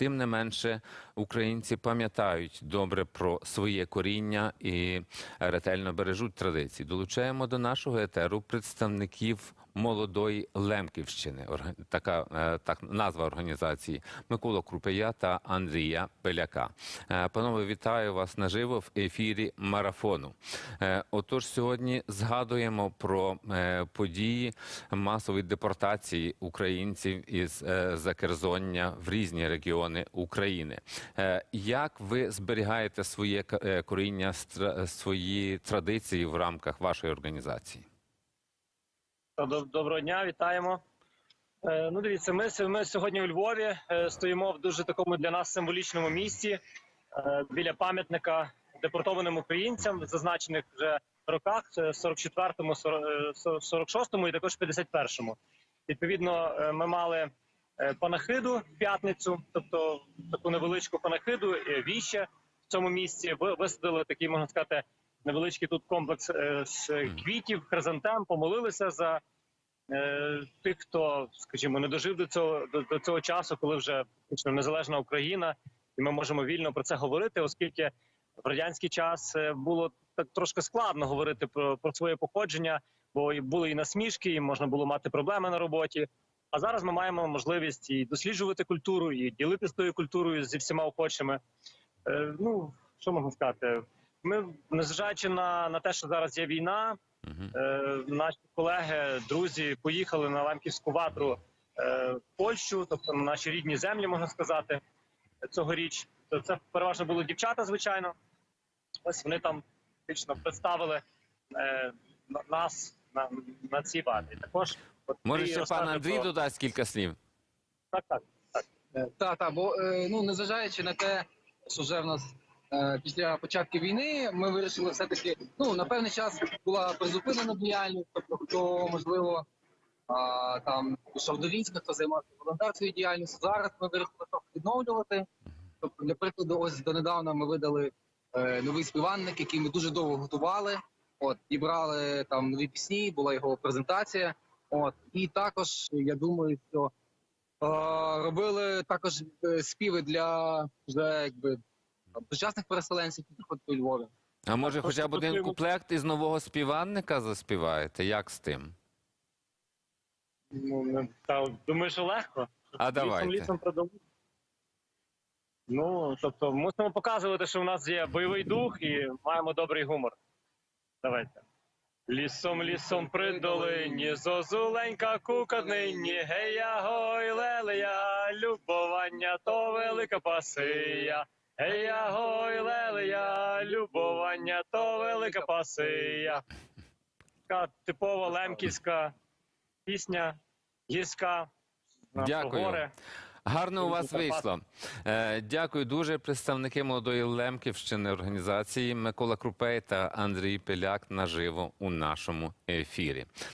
тим не менше українці пам'ятають добре про своє коріння і ретельно бережуть традиції. Долучаємо до нашого етеру представників молодої Лемківщини. Така е, так назва організації Микола Крупея та Андрія Пеляка. Е, Панове, вітаю вас наживо в ефірі марафону. Е, Отож, сьогодні згадуємо про події масової депортації українців із Закерзоння в різні регіони України. Як ви зберігаєте своє коріння, свої традиції в рамках вашої організації? Доб- Доброго дня, вітаємо. Е, Ну, дивіться, ми, ми сьогодні у Львові е, стоїмо в дуже такому для нас символічному місці е, біля пам'ятника депортованим українцям, зазначених вже роках це 44-му, 40 е, 46-му і також 51-му. Відповідно, ми мали панахиду в п'ятницю, тобто таку невеличку панахиду, віще в цьому місці. Ви- Висадили такий, можна сказати, невеличкий тут комплекс е, з квітів, хризантем, помолилися за е, тих, хто, скажімо, не дожив до цього до, до цього часу, коли вже фактично незалежна Україна, і ми можемо вільно про це говорити, оскільки в радянський час е, було так трошки складно говорити про, про своє походження, бо були і насмішки, і можна було мати проблеми на роботі. А зараз ми маємо можливість і досліджувати культуру, і ділитися тою культурою зі всіма охочими. Е, ну що можна сказати? Ми, незважаючи на, на те, що зараз є війна. Е, наші колеги, друзі поїхали на Ламківську ватру е, в Польщу, тобто на наші рідні землі, можна сказати, цьогоріч. То це переважно були дівчата, звичайно. Ось вони там фактично представили е, нас на, на цій ватрі. Також от Може, ще пан Андрій про- додасть кілька слів? Так, так. Так, так, бо е, ну незважаючи на те, що вже в нас е, після початку війни ми вирішили все-таки ну на певний час була призупинена діяльність, тобто хто можливо там пішов до війська, хто займався волонтерською діяльністю. Зараз ми вирішили трохи відновлювати. Тобто, для прикладу, ось донедавна ми видали е, новий співанник, який ми дуже довго готували. От і брали там нові пісні, була його презентація. От і також я думаю, що Е, робили також е, співи для вже якби сучасних переселенців, які приходять у Львові. А може, хоча б один куплект із нового співанника заспіваєте? Як з тим? Ну, не- та, думаю, що легко. А давайте. Ну, тобто, мусимо показувати, що в нас є бойовий дух і маємо добрий гумор. Давайте. Лісом, лісом при долині, зозуленька кукаднині, гея гой лелея, любовання то велика пасия. Гея гой лелея, любовання то велика пасия. Така типова лемківська пісня, гірська. Дякую. гори. Гарно у вас вийшло. Е, дякую дуже. Представники молодої Лемківщини організації Микола Крупей та Андрій Пеляк наживо у нашому ефірі.